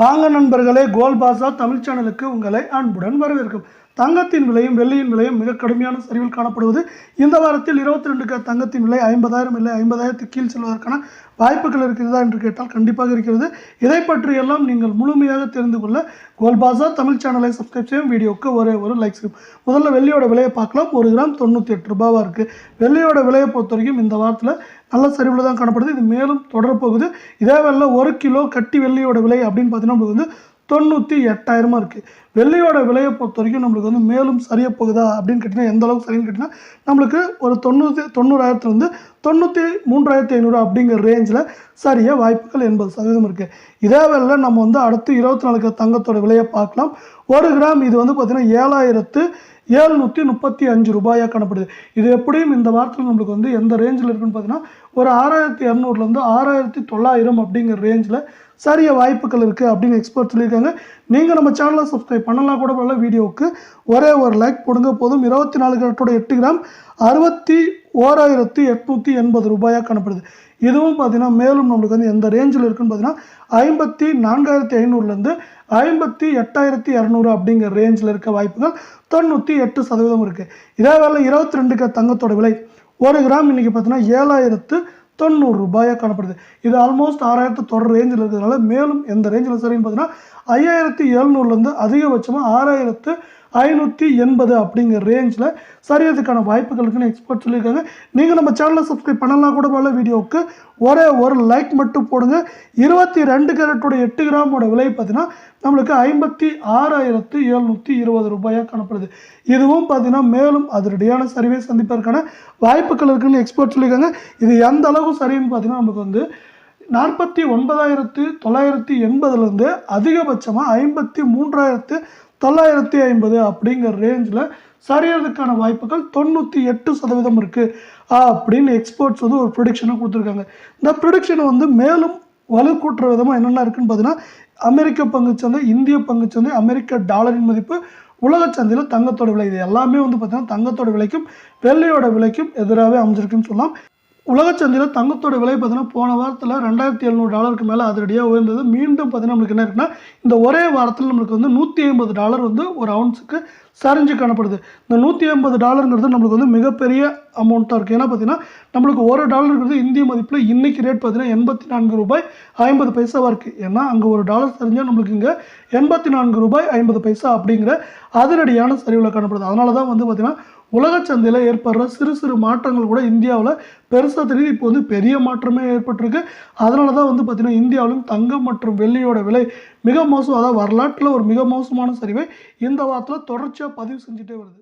வாங்க நண்பர்களே கோல் பாசா தமிழ் சேனலுக்கு உங்களை அன்புடன் வரவேற்கும். தங்கத்தின் விலையும் வெள்ளியின் விலையும் மிக கடுமையான சரிவில் காணப்படுவது இந்த வாரத்தில் இருபத்தி ரெண்டுக்கு தங்கத்தின் விலை ஐம்பதாயிரம் இல்லை ஐம்பதாயிரத்துக்கு கீழ் செல்வதற்கான வாய்ப்புகள் இருக்கிறதா என்று கேட்டால் கண்டிப்பாக இருக்கிறது. இதை பற்றியெல்லாம் நீங்கள் முழுமையாக தெரிந்து கொள்ள கோல் பாசா தமிழ் சேனலை சப்ஸ்கிரைப் செய்யும் வீடியோவுக்கு ஒரே ஒரு லைக் செய்யும் முதல்ல வெள்ளியோட விலையை பார்க்கலாம். ஒரு கிராம் தொண்ணூற்றி எட்டு ரூபாவாக இருக்குது வெள்ளியோட விலையை பொறுத்த வரைக்கும் இந்த வாரத்தில் நல்ல சரிவில் தான் காணப்படுது. இது மேலும் தொடரப்போகுது இதே வேலை ஒரு கிலோ கட்டி வெள்ளியோட விலை அப்படின்னு பார்த்தீங்கன்னா நம்மளுக்கு வந்து தொண்ணூற்றி எட்டாயிரமாக இருக்குது வெள்ளியோட விலையை பொறுத்த வரைக்கும் நம்மளுக்கு வந்து மேலும் சரிய போகுதா அப்படின்னு கேட்டிங்கன்னா எந்த அளவுக்கு சரின்னு கேட்டிங்கன்னா நம்மளுக்கு ஒரு தொண்ணூற்றி தொண்ணூறாயிரத்துலேருந்து தொண்ணூற்றி மூன்றாயிரத்தி ஐநூறு அப்படிங்கிற ரேஞ்சில் சரிய வாய்ப்புகள் எண்பது சதவீதம் இருக்குது இதே வேலையில் நம்ம வந்து அடுத்து இருபத்தி நாலு தங்கத்தோட விலையை பார்க்கலாம். ஒரு கிராம் இது வந்து பார்த்திங்கன்னா ஏழாயிரத்து ஏழ்நூற்றி முப்பத்தி அஞ்சு ரூபாயாக காணப்படுது. இது எப்படியும் இந்த வாரத்தில் நம்மளுக்கு வந்து எந்த ரேஞ்சில் இருக்குன்னு பார்த்தீங்கன்னா ஒரு ஆறாயிரத்தி இரநூறுலேருந்து ஆறாயிரத்தி தொள்ளாயிரம் அப்படிங்கிற ரேஞ்சில் சரிய வாய்ப்புகள் இருக்குது அப்படின்னு எக்ஸ்பர்ட் சொல்லியிருக்காங்க. நீங்கள் நம்ம சேனலை சப்ஸ்கிரைப் பண்ணலாம் கூட பரவாயில்ல வீடியோவுக்கு. ஒரே ஒரு லைக் போடுங்க போதும். இருபத்தி நாலு கிராட்டோட எட்டு கிராம் அறுபத்தி ஓராயிரத்தி எட்நூற்றி எண்பது ரூபாயாக காணப்படுது. இதுவும் பார்த்தீங்கன்னா மேலும் நம்மளுக்கு வந்து எந்த ரேஞ்சில் இருக்குன்னு பார்த்தீங்கன்னா ஐம்பத்தி நான்காயிரத்தி ஐநூறுலேருந்து ஐம்பத்தி எட்டாயிரத்தி இரநூறு அப்படிங்கிற ரேஞ்சில் இருக்க வாய்ப்புகள் தொண்ணூற்றி எட்டு சதவீதம் இருக்குது இதே வேலை இருபத்தி ரெண்டுக்கு தங்கத்தோட விலை ஒரு கிராம் இன்றைக்கி பார்த்தீங்கன்னா ஏழாயிரத்து தொண்ணூறு ரூபாயாக காணப்படுது. இது ஆல்மோஸ்ட் ஆறாயிரத்து தொடர் ரேஞ்சில் இருக்கிறதுனால மேலும் எந்த ரேஞ்சில் சரின்னு பார்த்தீங்கன்னா ஐயாயிரத்தி எழுநூறுலேருந்து அதிகபட்சமாக ஆறாயிரத்து ஐநூற்றி எண்பது அப்படிங்கிற ரேஞ்சில் சரியறதுக்கான வாய்ப்புகள் இருக்குன்னு எக்ஸ்பர்ட் சொல்லியிருக்காங்க. நீங்கள் நம்ம சேனலை சப்ஸ்கிரைப் பண்ணலாம் கூட போல வீடியோவுக்கு ஒரே ஒரு லைக் மட்டும் போடுங்க. இருபத்தி ரெண்டு கேரட்டோட எட்டு கிராமோட விலை பார்த்தீங்கன்னா நம்மளுக்கு ஐம்பத்தி ஆறாயிரத்து எழுநூற்றி இருபது ரூபாயாக காணப்படுது. இதுவும் பார்த்தீங்கன்னா மேலும் அதிரடியான சரிவை சந்திப்பதற்கான வாய்ப்புகள் இருக்குன்னு எக்ஸ்பர்ட் சொல்லியிருக்காங்க. இது எந்த அளவு சரின்னு பார்த்தீங்கன்னா நமக்கு வந்து நாற்பத்தி ஒன்பதாயிரத்து தொள்ளாயிரத்தி எண்பதுலேருந்து அதிகபட்சமாக ஐம்பத்தி மூன்றாயிரத்து தொள்ளாயிரத்தி ஐம்பது அப்படிங்கிற ரேஞ்சில் சரியறதுக்கான வாய்ப்புகள் தொண்ணூற்றி எட்டு சதவீதம் இருக்குது அப்படின்னு எக்ஸ்பர்ட்ஸ் வந்து ஒரு ப்ரொடிக்ஷனை கொடுத்துருக்காங்க. இந்த ப்ரொடிக்ஷனை வந்து மேலும் வலுக்கூட்டுற விதமாக என்னென்ன இருக்குன்னு பார்த்தீங்கன்னா அமெரிக்க பங்குச்சந்தை இந்திய பங்குச்சந்தை அமெரிக்க டாலரின் மதிப்பு உலக சந்தையில் தங்கத்தோட விலை இது எல்லாமே வந்து பார்த்திங்கன்னா தங்கத்தோட விலைக்கும் வெள்ளையோட விலைக்கும் எதிராகவே அமைஞ்சிருக்குன்னு சொல்லலாம். உலக சந்தையில் தங்கத்தோட விலை பார்த்தீங்கன்னா போன வாரத்தில் ரெண்டாயிரத்தி எழுநூறு டாலருக்கு மேலே அதிரடியாக உயர்ந்தது. மீண்டும் பார்த்தீங்கன்னா நம்மளுக்கு என்ன இருக்குன்னா இந்த ஒரே வாரத்தில் நம்மளுக்கு வந்து நூற்றி ஐம்பது டாலர் வந்து ஒரு அவுன்ஸுக்கு சரிஞ்சு காணப்படுது. இந்த நூற்றி ஐம்பது டாலருங்கிறது நம்மளுக்கு வந்து மிகப்பெரிய அமௌண்ட்டாக இருக்குது ஏன்னா பார்த்தீங்கன்னா நம்மளுக்கு ஒரு டாலருங்கிறது இந்திய மதிப்பில் இன்றைக்கி ரேட் பார்த்தீங்கன்னா எண்பத்தி நான்கு ரூபாய் ஐம்பது பைசாவாக இருக்குது ஏன்னா அங்கே ஒரு டாலர் சரிஞ்சால் நம்மளுக்கு இங்கே எண்பத்தி நான்கு ரூபாய் ஐம்பது பைசா அப்படிங்கிற அதிரடியான சரிவில் காணப்படுது. அதனால தான் வந்து பார்த்திங்கன்னா உலக சந்தையில் ஏற்படுற சிறு சிறு மாற்றங்கள் கூட இந்தியாவில் பெருசாக தெரியுது. இப்போ வந்து பெரிய மாற்றமே ஏற்பட்டிருக்கு. அதனால தான் வந்து பார்த்திங்கன்னா இந்தியாவிலும் தங்கம் மற்றும் வெள்ளியோட விலை மிக மோசம் அதாவது வரலாற்றில் ஒரு மிக மோசமான சரிவை இந்த வாரத்தில் தொடர்ச்சியாக பதிவு செஞ்சுட்டே வருது.